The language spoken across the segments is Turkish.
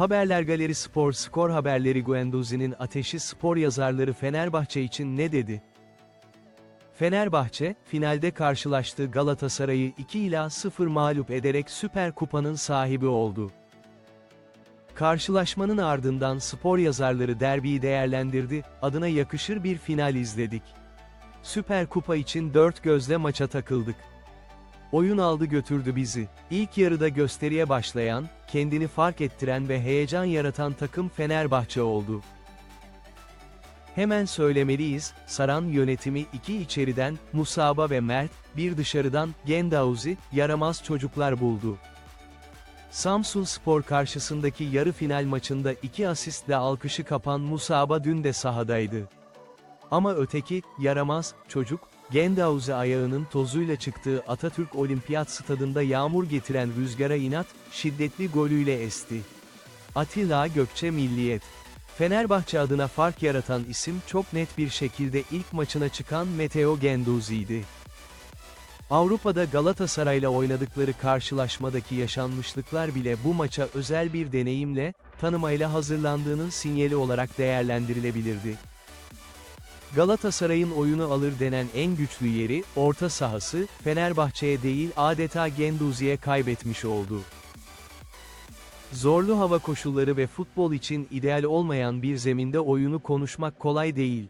Haberler Galeri Spor skor haberleri Guendouzi'nin ateşi spor yazarları Fenerbahçe için ne dedi? Fenerbahçe, finalde karşılaştığı Galatasaray'ı 2 ila 0 mağlup ederek Süper Kupa'nın sahibi oldu. Karşılaşmanın ardından spor yazarları derbiyi değerlendirdi, adına yakışır bir final izledik. Süper Kupa için dört gözle maça takıldık. Oyun aldı götürdü bizi. İlk yarıda gösteriye başlayan, kendini fark ettiren ve heyecan yaratan takım Fenerbahçe oldu. Hemen söylemeliyiz, Saran yönetimi iki içeriden, Musaba ve Mert, bir dışarıdan, Gendauzi, yaramaz çocuklar buldu. Samsun Spor karşısındaki yarı final maçında iki asistle alkışı kapan Musaba dün de sahadaydı. Ama öteki, yaramaz, çocuk, Gendauzi ayağının tozuyla çıktığı Atatürk Olimpiyat Stadında yağmur getiren rüzgara inat, şiddetli golüyle esti. Atilla Gökçe Milliyet Fenerbahçe adına fark yaratan isim çok net bir şekilde ilk maçına çıkan Meteo Genduzi'ydi. Avrupa'da Galatasaray'la oynadıkları karşılaşmadaki yaşanmışlıklar bile bu maça özel bir deneyimle, tanımayla hazırlandığının sinyali olarak değerlendirilebilirdi. Galatasaray'ın oyunu alır denen en güçlü yeri, orta sahası, Fenerbahçe'ye değil adeta Genduzi'ye kaybetmiş oldu. Zorlu hava koşulları ve futbol için ideal olmayan bir zeminde oyunu konuşmak kolay değil.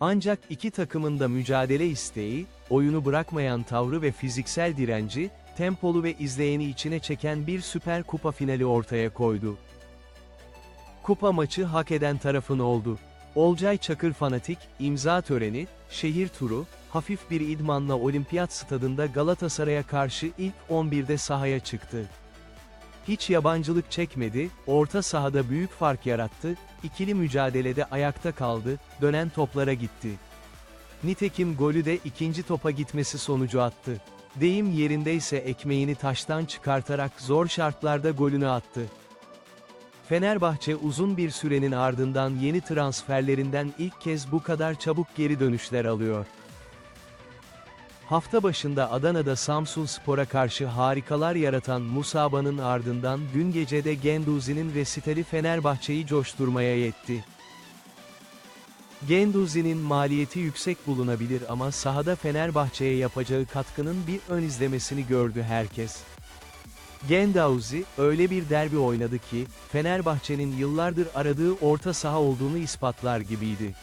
Ancak iki takımın da mücadele isteği, oyunu bırakmayan tavrı ve fiziksel direnci, tempolu ve izleyeni içine çeken bir Süper Kupa finali ortaya koydu. Kupa maçı hak eden tarafın oldu. Olcay Çakır fanatik, imza töreni, şehir turu, hafif bir idmanla olimpiyat stadında Galatasaray'a karşı ilk 11'de sahaya çıktı. Hiç yabancılık çekmedi, orta sahada büyük fark yarattı, ikili mücadelede ayakta kaldı, dönen toplara gitti. Nitekim golü de ikinci topa gitmesi sonucu attı. Deyim yerindeyse ekmeğini taştan çıkartarak zor şartlarda golünü attı. Fenerbahçe uzun bir sürenin ardından yeni transferlerinden ilk kez bu kadar çabuk geri dönüşler alıyor. Hafta başında Adana'da Samsun Spor'a karşı harikalar yaratan Musaba'nın ardından dün gecede Genduzi'nin resitali Fenerbahçe'yi coşturmaya yetti. Genduzi'nin maliyeti yüksek bulunabilir ama sahada Fenerbahçe'ye yapacağı katkının bir ön izlemesini gördü herkes. Gendauzi, öyle bir derbi oynadı ki, Fenerbahçe'nin yıllardır aradığı orta saha olduğunu ispatlar gibiydi.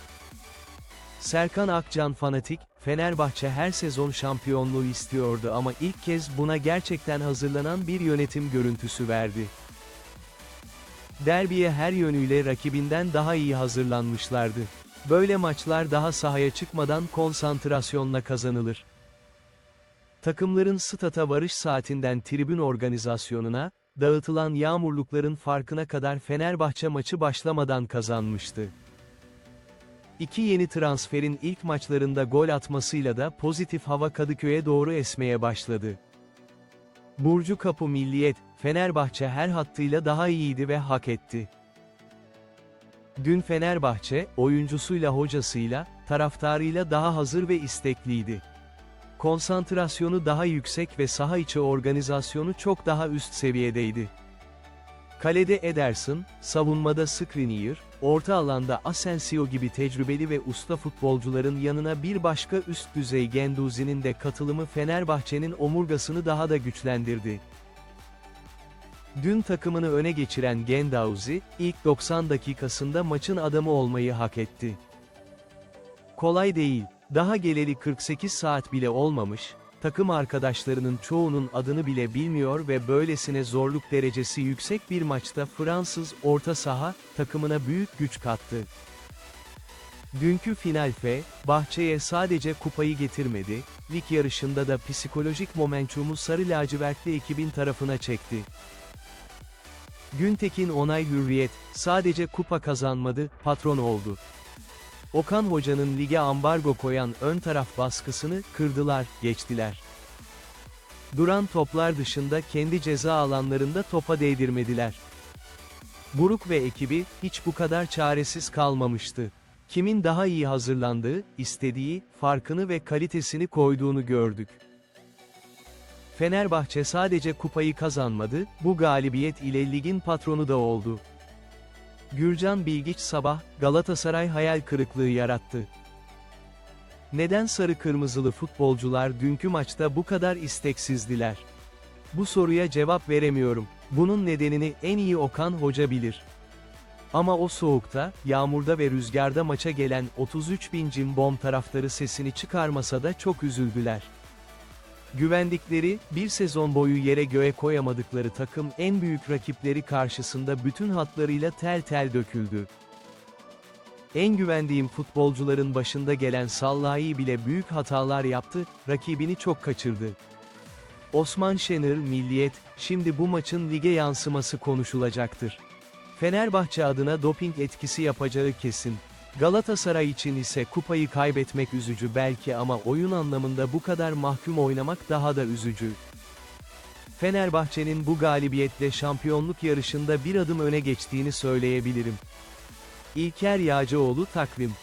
Serkan Akcan fanatik, Fenerbahçe her sezon şampiyonluğu istiyordu ama ilk kez buna gerçekten hazırlanan bir yönetim görüntüsü verdi. Derbiye her yönüyle rakibinden daha iyi hazırlanmışlardı. Böyle maçlar daha sahaya çıkmadan konsantrasyonla kazanılır. Takımların stata varış saatinden tribün organizasyonuna, dağıtılan yağmurlukların farkına kadar Fenerbahçe maçı başlamadan kazanmıştı. İki yeni transferin ilk maçlarında gol atmasıyla da pozitif hava Kadıköy'e doğru esmeye başladı. Burcu Kapı Milliyet, Fenerbahçe her hattıyla daha iyiydi ve hak etti. Dün Fenerbahçe, oyuncusuyla hocasıyla, taraftarıyla daha hazır ve istekliydi. Konsantrasyonu daha yüksek ve saha içi organizasyonu çok daha üst seviyedeydi. Kalede Ederson, savunmada Skriniar, orta alanda Asensio gibi tecrübeli ve usta futbolcuların yanına bir başka üst düzey Genduzi'nin de katılımı Fenerbahçe'nin omurgasını daha da güçlendirdi. Dün takımını öne geçiren Gendauzi, ilk 90 dakikasında maçın adamı olmayı hak etti. Kolay değil, daha geleli 48 saat bile olmamış, takım arkadaşlarının çoğunun adını bile bilmiyor ve böylesine zorluk derecesi yüksek bir maçta Fransız orta saha, takımına büyük güç kattı. Dünkü final F, bahçeye sadece kupayı getirmedi, lig yarışında da psikolojik momentumu sarı lacivertli ekibin tarafına çekti. Güntekin Onay Hürriyet, sadece kupa kazanmadı, patron oldu. Okan Hoca'nın lige ambargo koyan ön taraf baskısını kırdılar, geçtiler. Duran toplar dışında kendi ceza alanlarında topa değdirmediler. Buruk ve ekibi hiç bu kadar çaresiz kalmamıştı. Kimin daha iyi hazırlandığı, istediği, farkını ve kalitesini koyduğunu gördük. Fenerbahçe sadece kupayı kazanmadı, bu galibiyet ile ligin patronu da oldu. Gürcan Bilgiç sabah, Galatasaray hayal kırıklığı yarattı. Neden sarı kırmızılı futbolcular dünkü maçta bu kadar isteksizdiler? Bu soruya cevap veremiyorum. Bunun nedenini en iyi Okan Hoca bilir. Ama o soğukta, yağmurda ve rüzgarda maça gelen 33 bin cimbom taraftarı sesini çıkarmasa da çok üzüldüler. Güvendikleri, bir sezon boyu yere göğe koyamadıkları takım en büyük rakipleri karşısında bütün hatlarıyla tel tel döküldü. En güvendiğim futbolcuların başında gelen Sallahi bile büyük hatalar yaptı, rakibini çok kaçırdı. Osman Şener Milliyet, şimdi bu maçın lige yansıması konuşulacaktır. Fenerbahçe adına doping etkisi yapacağı kesin. Galatasaray için ise kupayı kaybetmek üzücü belki ama oyun anlamında bu kadar mahkum oynamak daha da üzücü. Fenerbahçe'nin bu galibiyetle şampiyonluk yarışında bir adım öne geçtiğini söyleyebilirim. İlker Yağcıoğlu takvim